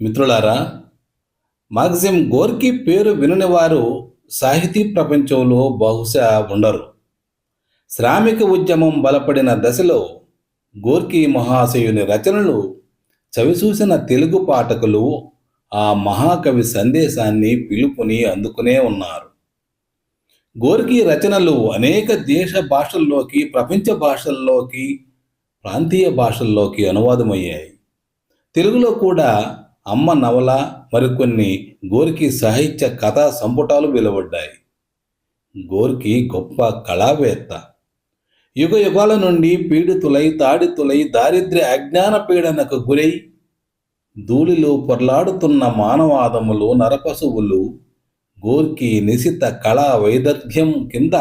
మిత్రులారా Maxim Gorky పేరు వినని వారు సాహితీ ప్రపంచంలో బహుశా ఉండరు. శ్రామిక ఉద్యమం బలపడిన దశలో గోర్కీ మహాశయుని రచనలు చవిచూసిన తెలుగు పాఠకులు ఆ మహాకవి సందేశాన్ని పిలుపుని అందుకునే ఉన్నారు. గోర్కీ రచనలు అనేక దేశ భాషల్లోకి ప్రపంచ భాషల్లోకి ప్రాంతీయ భాషల్లోకి అనువాదమయ్యాయి. తెలుగులో కూడా అమ్మ నవల మరికొన్ని గోర్కి సాహిత్య కథా సంపుటాలు వెలువడ్డాయి. గోర్కి గొప్ప కళావేత్త. యుగ యుగాల నుండి పీడితులై తాడితులై దారిద్ర్య అజ్ఞాన పీడనకు గురై ధూళిలో పొర్లాడుతున్న మానవాదములు నరపశువులు గోర్కి నిశిత కళా వైదగ్ధ్యం కింద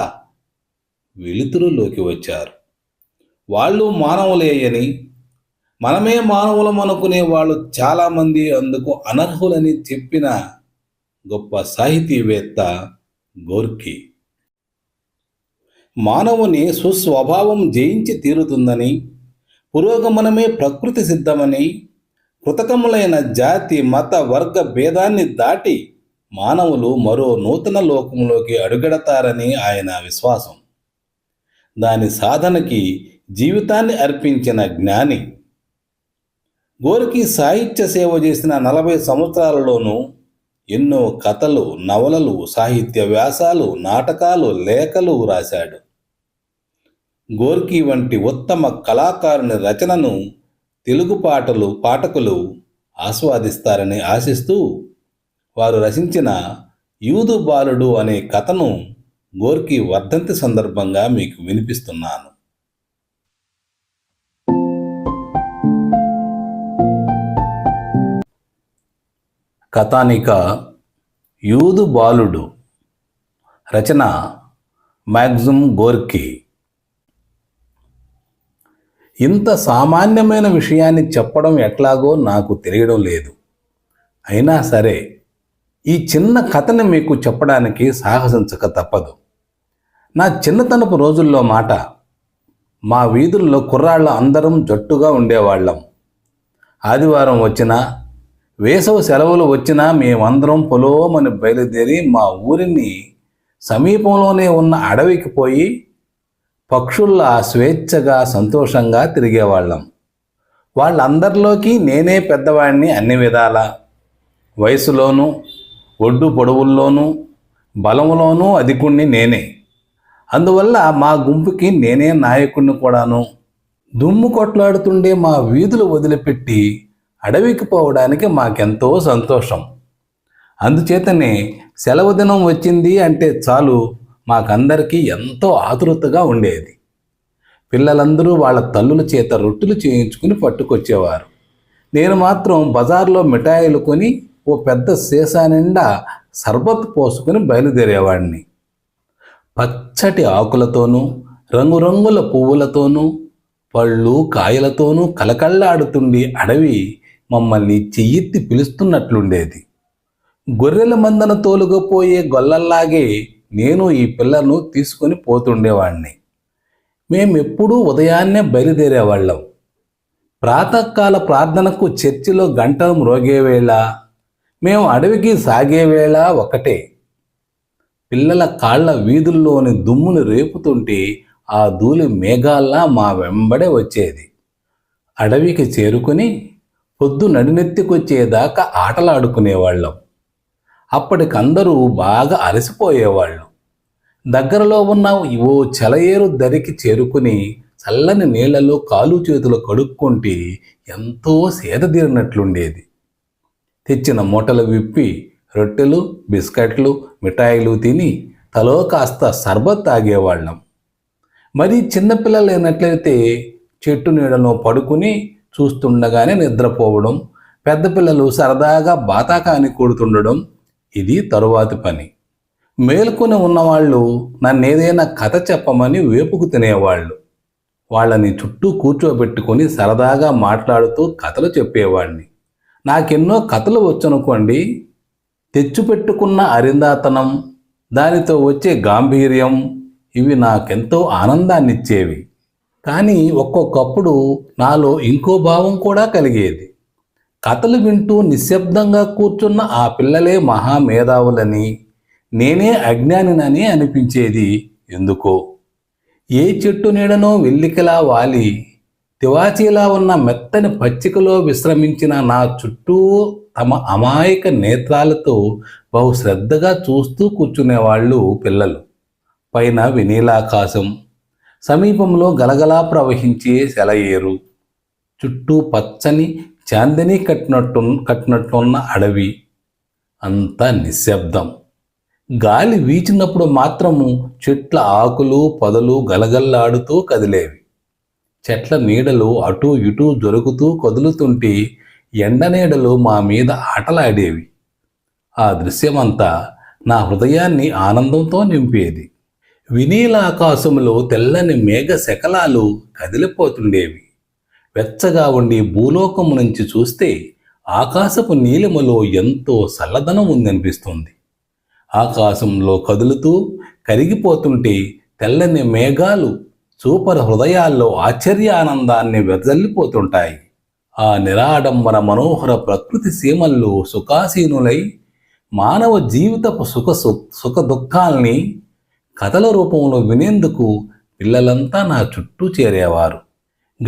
వెలుతురులోకి వచ్చారు. వాళ్ళు మానవులేయని మనమే మానవులం అనుకునే వాళ్ళు చాలామంది అందుకు అనర్హులని చెప్పిన గొప్ప సాహితీవేత్త గోర్కి మానవుని సుస్వభావం జయించి తీరుతుందని పురోగమనమే ప్రకృతి సిద్ధమని కృతకములైన జాతి మత వర్గ భేదాన్ని దాటి మానవులు మరో నూతన లోకంలోకి అడుగడతారని ఆయన విశ్వాసం. దాని సాధనకి జీవితాన్ని అర్పించిన జ్ఞాని గోరికి సాహిత్య సేవ చేసిన నలభై సంవత్సరాలలోనూ ఎన్నో కథలు నవలలు సాహిత్య వ్యాసాలు నాటకాలు లేఖలు రాశాడు. గోర్కీ వంటి ఉత్తమ కళాకారుని రచనను తెలుగు పాటలు పాఠకులు ఆస్వాదిస్తారని ఆశిస్తూ వారు రచించిన యూదు బాలుడు అనే కథను గోర్కీ వర్ధంతి సందర్భంగా మీకు వినిపిస్తున్నాను. కథానిక యూదు బాలుడు రచన మ్యాగ్జుమ్ గోర్కి. ఇంత సామాన్యమైన విషయాన్ని చెప్పడం ఎట్లాగో నాకు తెలియడం లేదు. అయినా సరే ఈ చిన్న కథని మీకు చెప్పడానికి సాహసించక తప్పదు. నా చిన్నతనపు రోజుల్లో మాట మా వీధుల్లో కుర్రాళ్ళ అందరం జట్టుగా ఉండేవాళ్ళం. ఆదివారం వచ్చినా వేసవి సెలవులు వచ్చినా మేమందరం పొలోమని బయలుదేరి మా ఊరిని సమీపంలోనే ఉన్న అడవికి పోయి పక్షుల్లా స్వేచ్ఛగా సంతోషంగా తిరిగేవాళ్ళం. వాళ్ళందరిలోకి నేనే పెద్దవాడిని అన్ని విధాల. వయసులోనూ ఒడ్డు పొడవుల్లోనూ బలంలోనూ అధికుణ్ణి నేనే. అందువల్ల మా గుంపుకి నేనే నాయకుణ్ణి కూడాను. దుమ్ము కొట్లాడుతుండే మా వీధులు వదిలిపెట్టి అడవికి పోవడానికి మాకెంతో సంతోషం. అందుచేతనే సెలవు దినం వచ్చింది అంటే చాలు మాకందరికీ ఎంతో ఆతృతగా ఉండేది. పిల్లలందరూ వాళ్ళ తల్లుల చేత రొట్టెలు చేయించుకుని పట్టుకొచ్చేవారు. నేను మాత్రం బజార్లో మిఠాయిలు కొని ఓ పెద్ద సీసా నిండా సర్బత్ పోసుకుని బయలుదేరేవాడిని పచ్చటి ఆకులతోనూ రంగురంగుల పువ్వులతోనూ పళ్ళు కాయలతోనూ కలకళ్ళాడుతుండి అడవి మమ్మల్ని చెయ్యెత్తి పిలుస్తున్నట్లుండేది. గొర్రెల మందను తోలుకుపోయే గొల్లల్లాగే నేను ఈ పిల్లను తీసుకొని పోతుండేవాణ్ణి. మేమెప్పుడూ ఉదయాన్నే బయలుదేరేవాళ్ళం. ప్రాతకాల ప్రార్థనకు చర్చిలో గంటలు మ్రోగేవేళ మేము అడవికి సాగేవేళ ఒకటే. పిల్లల కాళ్ళ వీధుల్లోని దుమ్మును రేపుతుంటే ఆ ధూళి మేఘాల్లా మా వెంబడే వచ్చేది. అడవికి చేరుకుని పొద్దు నడినెత్తికొచ్చేదాకా ఆటలాడుకునేవాళ్ళం. అప్పటికందరూ బాగా అలసిపోయేవాళ్ళు. దగ్గరలో ఉన్న ఓ చెలయేరు దరికి చేరుకుని చల్లని నీళ్ళలో కాలు చేతులు కడుక్కుంటే ఎంతో సేదతీరినట్లుండేది తెచ్చిన మూటలు విప్పి రొట్టెలు బిస్కెట్లు మిఠాయిలు తిని తలో కాస్త సర్బత్ తాగేవాళ్ళం. మరి చిన్నపిల్లలు అయినట్లయితే చెట్టు నీడలో పడుకుని చూస్తుండగానే నిద్రపోవడం పెద్ద పిల్లలు సరదాగా బాతాకాని కూడుతుండడం ఇది తరువాతి పని. మేల్కొని ఉన్నవాళ్ళు నన్నేదైనా కథ చెప్పమని వేపుకు తినేవాళ్ళు. వాళ్ళని చుట్టూ కూర్చోబెట్టుకొని సరదాగా మాట్లాడుతూ కథలు చెప్పేవాడిని నాకెన్నో కథలు వచ్చనుకోండి తెచ్చిపెట్టుకున్న అరిందాతనం దానితో వచ్చే గాంభీర్యం ఇవి నాకెంతో ఆనందాన్నిచ్చేవి. కానీ ఒక్కొక్కప్పుడు నాలో ఇంకో భావం కూడా కలిగేది. కథలు వింటూ నిశ్శబ్దంగా కూర్చున్న ఆ పిల్లలే మహామేధావులని నేనే అజ్ఞానినని అనిపించేది ఎందుకో. ఏ చెట్టు నీడనో వెల్లికలా వాలి తివాచీలా ఉన్న మెత్తని పచ్చికలో విశ్రమించిన నా చుట్టూ తమ అమాయక నేత్రాలతో బహు శ్రద్ధగా చూస్తూ కూర్చునేవాళ్ళు పిల్లలు. పైన వినీలాకాశం సమీపంలో గలగలా ప్రవహించే సెలయేరు చుట్టూ పచ్చని చాందిని కట్టినట్టు కట్టినట్టున్న అడవి. అంత నిశ్శబ్దం. గాలి వీచినప్పుడు మాత్రము చెట్ల ఆకులు పొదలు గలగల్లాడుతూ కదిలేవి. చెట్ల నీడలు అటూ ఇటూ జరుగుతూ కదులుతుంటే ఎండ నీడలు మా మీద ఆటలాడేవి. ఆ దృశ్యమంతా నా హృదయాన్ని ఆనందంతో నింపేది. వినీలాకాశంలో తెల్లని మేఘ శకలాలు కదిలిపోతుండేవి. వెచ్చగా ఉండి భూలోకం నుంచి చూస్తే ఆకాశపు నీలిమలో ఎంతో చల్లదనం ఉందనిపిస్తుంది. ఆకాశంలో కదులుతూ కరిగిపోతుంటే తెల్లని మేఘాలు చూపర హృదయాల్లో ఆశ్చర్యానందాన్ని వెదల్లిపోతుంటాయి ఆ నిరాడంబర మనోహర ప్రకృతి సీమల్లో సుఖాసీనులై మానవ జీవితపు సుఖ సుఖ దుఃఖాల్ని కథల రూపంలో వినేందుకు పిల్లలంతా నా చుట్టూ చేరేవారు.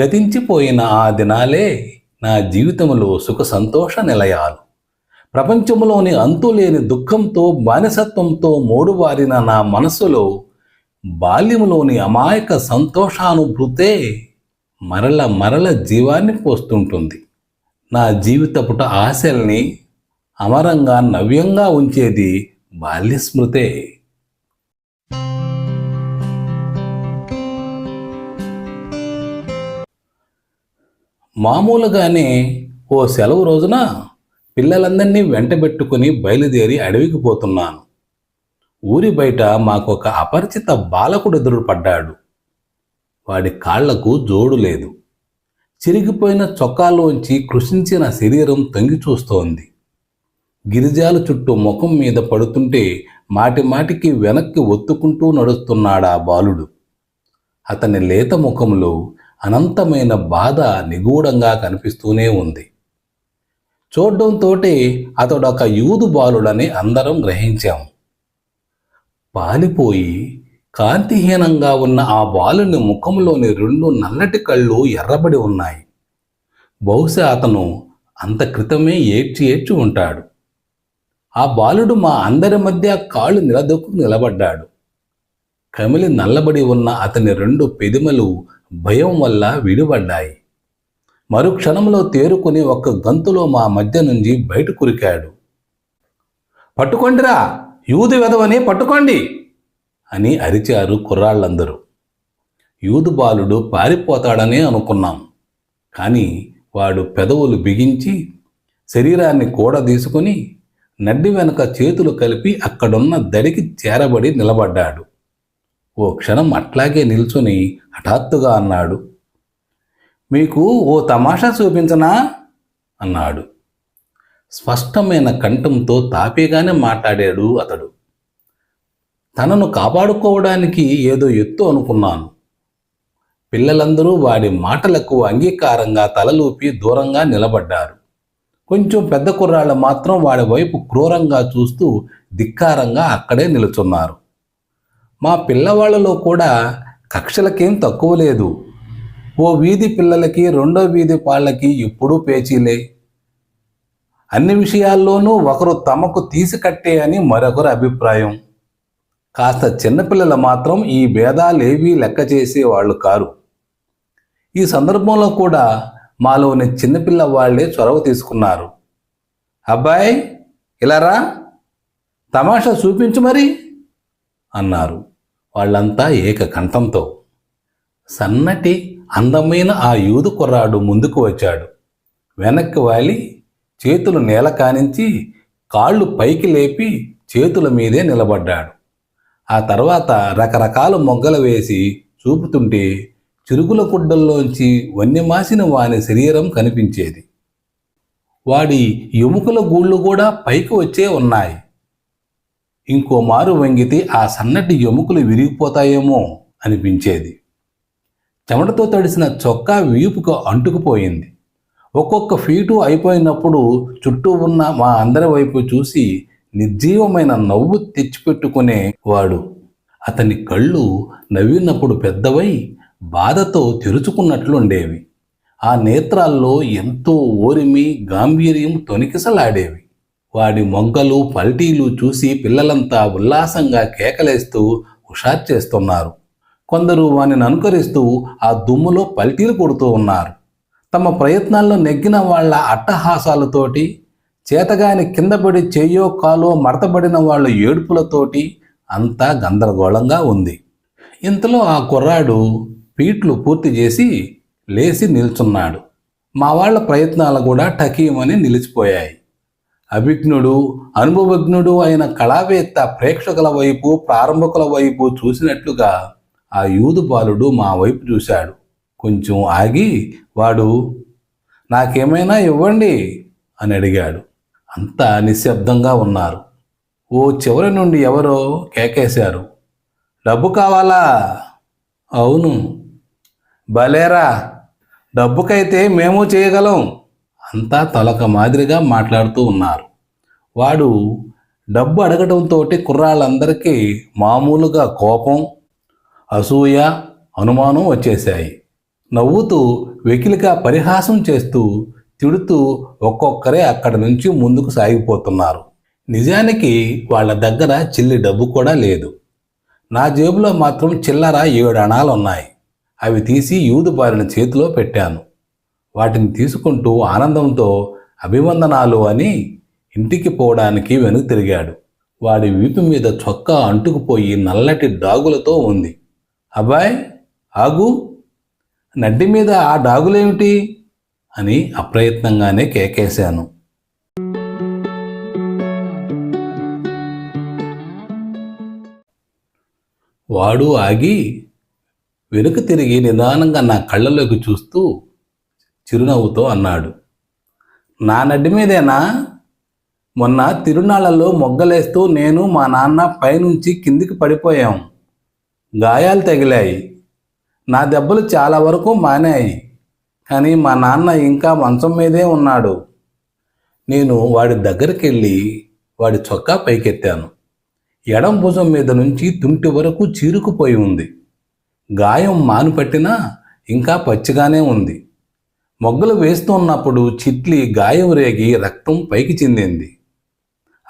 గతించిపోయిన ఆ దినాలే నా జీవితంలో సుఖ సంతోష నిలయాలు. ప్రపంచంలోని అంతులేని దుఃఖంతో బానిసత్వంతో మూడువారిన నా మనసులో బాల్యములోని అమాయక సంతోషానుభూతే మరల మరల జీవాన్ని పోస్తుంటుంది. నా జీవితపుట ఆశల్ని అమరంగా నవ్యంగా ఉంచేది బాల్యస్మృతే. మామూలుగానే ఓ సెలవు రోజున పిల్లలందరినీ వెంటబెట్టుకుని బయలుదేరి అడవికి పోతున్నాను. ఊరి బయట మాకొక అపరిచిత బాలకుడు ఎదురుపడ్డాడు. వాడి కాళ్ళకు జోడు లేదు. చిరిగిపోయిన చొక్కాలోంచి కృషించిన శరీరం తొంగి చూస్తోంది. గిరిజాల చుట్టూ ముఖం మీద పడుతుంటే మాటి మాటికి వెనక్కి ఒత్తుకుంటూ నడుస్తున్నాడా బాలుడు. అతని లేత ముఖంలో అనంతమైన బాధ నిగూఢంగా కనిపిస్తూనే ఉంది. చూడ్డంతోటే అతడొక యూదు బాలుడని అందరం గ్రహించాం. పాలిపోయి కాంతిహీనంగా ఉన్న ఆ బాలుని ముఖంలోని రెండు నల్లటి కళ్ళు ఎర్రబడి ఉన్నాయి. బహుశా అతను అంత క్రితమే ఏడ్చి ఏడ్చి ఉంటాడు. ఆ బాలుడు మా అందరి మధ్య కాళ్ళు నిలదొక్కు నిలబడ్డాడు. కమిలి నల్లబడి ఉన్న అతని రెండు పెదిమలు భయం వల్ల విడిపడ్డాయి. మరుక్షణంలో తేరుకుని ఒక్క గంతులో మా మధ్య నుంచి బయట కురికాడు పట్టుకోండిరా యూదు వెదవని పట్టుకోండి అని అరిచారు కుర్రాళ్ళందరూ. యూదు బాలుడు పారిపోతాడనే అనుకున్నాం. కానీ వాడు పెదవులు బిగించి శరీరాన్ని కూడదీసుకుని నడ్డి వెనక చేతులు కలిపి అక్కడున్న దడికి చేరబడి నిలబడ్డాడు. ఓ క్షణం అట్లాగే నిల్చుని హఠాత్తుగా అన్నాడు మీకు ఓ తమాషా చూపించనా? అన్నాడు. స్పష్టమైన కంఠంతో తాపీగానే మాట్లాడాడు అతడు. తనను కాపాడుకోవడానికి ఏదో ఎత్తు అనుకున్నాను. పిల్లలందరూ వాడి మాటలకు అంగీకారంగా తలలూపి దూరంగా నిలబడ్డారు. కొంచెం పెద్ద కుర్రాళ్ళు మాత్రం వాడి వైపు క్రూరంగా చూస్తూ ధిక్కారంగా అక్కడే నిలుచున్నారు. మా పిల్లవాళ్ళలో కూడా కక్షలకేం తక్కువ లేదు. ఓ వీధి పిల్లలకి రెండో వీధి పాళ్ళకి ఎప్పుడూ పేచీలే. అన్ని విషయాల్లోనూ ఒకరు తమకు తీసికట్టే అని మరొకరు అభిప్రాయం. కాస్త చిన్నపిల్లలు మాత్రం ఈ భేదాలేవీ లెక్క చేసే వాళ్ళు కారు. ఈ సందర్భంలో కూడా మాలోని చిన్నపిల్ల వాళ్ళే చొరవ తీసుకున్నారు. అబ్బాయి ఇలారా తమాషా చూపించు మరి. అన్నారు. వాళ్ళంతా ఏకకంఠంతో సన్నటి అందమైన ఆ యూదు కుర్రాడు ముందుకు వచ్చాడు. వెనక్కి వాలి చేతులు నేల కానించి కాళ్ళు పైకి లేపి చేతుల మీదే నిలబడ్డాడు. ఆ తర్వాత రకరకాల మొగ్గలు వేసి చూపుతుంటే చిరుగుల గుడ్డల్లోంచి వన్యమాసిన వాని శరీరం కనిపించేది. వాడి ఎముకల గూళ్ళు కూడా పైకి వచ్చే ఉన్నాయి. ఇంకో మారు వంగితే ఆ సన్నటి ఎముకలు విరిగిపోతాయేమో అనిపించేది. చెమటతో తడిసిన చొక్కా వీపుకు అంటుకుపోయింది. ఒక్కొక్క ఫీటు అయిపోయినప్పుడు చుట్టూ ఉన్న మా అందరి వైపు చూసి నిర్జీవమైన నవ్వు తెచ్చిపెట్టుకునే వాడు. అతని కళ్ళు నవ్వినప్పుడు పెద్దవై బాధతో తెరుచుకున్నట్లుండేవి. ఆ నేత్రాల్లో ఎంతో ఓరిమి గాంభీర్యం తొనికిసలాడేవి. వాడి మొగ్గలు పల్టీలు చూసి పిల్లలంతా ఉల్లాసంగా కేకలేస్తూ హుషార్ చేస్తున్నారు. కొందరు వానిని అనుకరిస్తూ ఆ దుమ్ములో పల్టీలు కొడుతూ ఉన్నారు. తమ ప్రయత్నాల్లో నెగ్గిన వాళ్ళ అట్టహాసాలతోటి చేతగాని కిందపడి చేయో కాలో మడతబడిన వాళ్ళ ఏడుపులతోటి అంతా గందరగోళంగా ఉంది. ఇంతలో ఆ కుర్రాడు పీట్లు పూర్తి చేసి లేచి నిల్చున్నాడు. మా వాళ్ళ ప్రయత్నాలు కూడా టకీమని నిలిచిపోయాయి. అభిజ్ఞుడు అనుభవజ్ఞుడు అయిన కళావేత్త ప్రేక్షకుల వైపు ప్రారంభకుల వైపు చూసినట్లుగా ఆ యూదు బాలుడు మా వైపు చూశాడు. కొంచెం ఆగి వాడు నాకేమైనా ఇవ్వండి అని అడిగాడు. అంతా నిశ్శబ్దంగా ఉన్నారు. ఓ చివరి నుండి ఎవరో కేకేశారు. డబ్బు కావాలా? అవును. భలేరా డబ్బుకైతే మేము చేయగలం. అంతా తలక మాదిరిగా మాట్లాడుతూ ఉన్నారు. వాడు డబ్బు అడగడంతో కుర్రాళ్ళందరికీ మామూలుగా కోపం అసూయ అనుమానం వచ్చేశాయి. నవ్వుతూ వెకిలిగా పరిహాసం చేస్తూ తిడుతూ ఒక్కొక్కరే అక్కడి నుంచి ముందుకు సాగిపోతున్నారు. నిజానికి వాళ్ళ దగ్గర చిల్లి డబ్బు కూడా లేదు. నా జేబులో మాత్రం చిల్లర ఏడు అణాలు ఉన్నాయి అవి తీసి యూదు బారిన చేతిలో పెట్టాను. వాటిని తీసుకుంటూ ఆనందంతో అభివందనాలు అని ఇంటికి పోవడానికి వెనుక తిరిగాడు. వాడి వీపు మీద చొక్కా అంటుకుపోయి నల్లటి డాగులతో ఉంది. అబ్బాయ్ ఆగు. నడ్డి మీద ఆ డాగులేమిటి? అని అప్రయత్నంగానే కేకేశాను. వాడు ఆగి వెనుక తిరిగి నిదానంగా నా కళ్ళలోకి చూస్తూ చిరునవ్వుతో అన్నాడు. నా నడ్డి మీదేనా? మొన్న తిరునాళ్ళలో మొగ్గలేస్తూ నేను మా నాన్న పైనుంచి కిందికి పడిపోయాం. గాయాలు తగిలాయి. నా దెబ్బలు చాలా వరకు మానాయి. కానీ మా నాన్న ఇంకా మంచం మీదే ఉన్నాడు. నేను వాడి దగ్గరికి వెళ్ళి వాడి చొక్కా పైకెత్తాను. ఎడం భుజం మీద నుంచి తుంటి వరకు చీరుకుపోయి ఉంది. గాయం మానుపట్టినా ఇంకా పచ్చిగానే ఉంది. మొగ్గలు వేస్తున్నప్పుడు చిట్లి గాయం రేగి రక్తం పైకి చెందింది.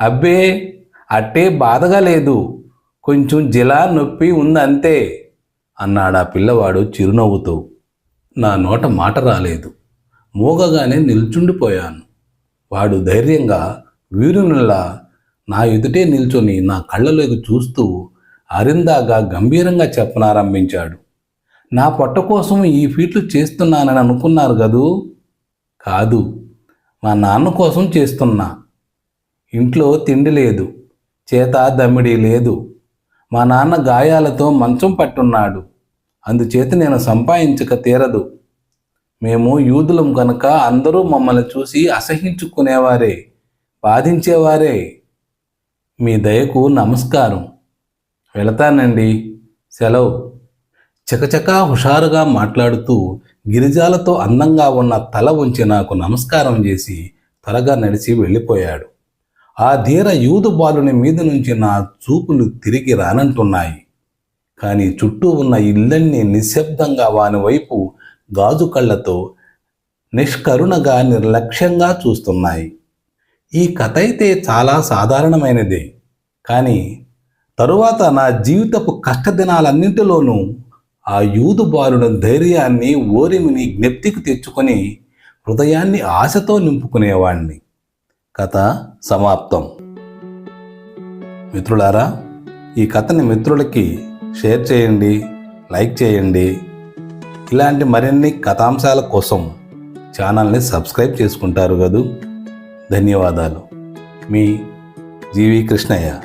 అబ్బే అట్టే బాధగా లేదు. కొంచెం జిలా నొప్పి ఉంది అంతే అన్నాడు ఆ పిల్లవాడు చిరునవ్వుతూ. నా నోట మాట రాలేదు. మూగగానే నిల్చుండిపోయాను. వాడు ధైర్యంగా వీరునిలా నా ఎదుటే నిల్చొని నా కళ్ళలోకి చూస్తూ అరిందాగా గంభీరంగా చెప్పనారంభించాడు. నా పొట్ట కోసం ఈ ఫీట్లు చేస్తున్నానని అనుకున్నారు కదూ? కాదు. మా నాన్న కోసం చేస్తున్నా. ఇంట్లో తిండి లేదు. చేత దమ్మిడి లేదు. మా నాన్న గాయాలతో మంచం పట్టున్నాడు. అందుచేత నేను సంపాదించక తీరదు. మేము యూదులం కనుక అందరూ మమ్మల్ని చూసి అసహించుకునేవారే బాధించేవారే. మీ దయకు నమస్కారం. వెళతానండి. సెలవు. చకచకా హుషారుగా మాట్లాడుతూ గిరిజాలతో అందంగా ఉన్న తల ఉంచి నాకు నమస్కారం చేసి త్వరగా నడిచి వెళ్ళిపోయాడు. ఆ ధీర యూదు బాలుని మీద నుంచి నా చూపులు తిరిగి రానంటున్నాయి. కానీ చుట్టూ ఉన్న ఇళ్ళన్నీ నిశ్శబ్దంగా వాని వైపు గాజు కళ్ళతో నిష్కరుణగా నిర్లక్ష్యంగా చూస్తున్నాయి. ఈ కథ అయితే చాలా సాధారణమైనదే. కానీ తరువాత నా జీవితపు కష్టదినాలన్నింటిలోనూ ఆ యూదు బాలుడ ధైర్యాన్ని ఓరిమిని జ్ఞప్తికి తెచ్చుకొని హృదయాన్ని ఆశతో నింపుకునేవాణ్ణి. కథ సమాప్తం. మిత్రులారా ఈ కథని మిత్రులకి షేర్ చేయండి లైక్ చేయండి. ఇలాంటి మరిన్ని కథాంశాల కోసం ఛానల్ని సబ్స్క్రైబ్ చేసుకుంటారు కదూ. ధన్యవాదాలు. మీ జీవి కృష్ణయ్య.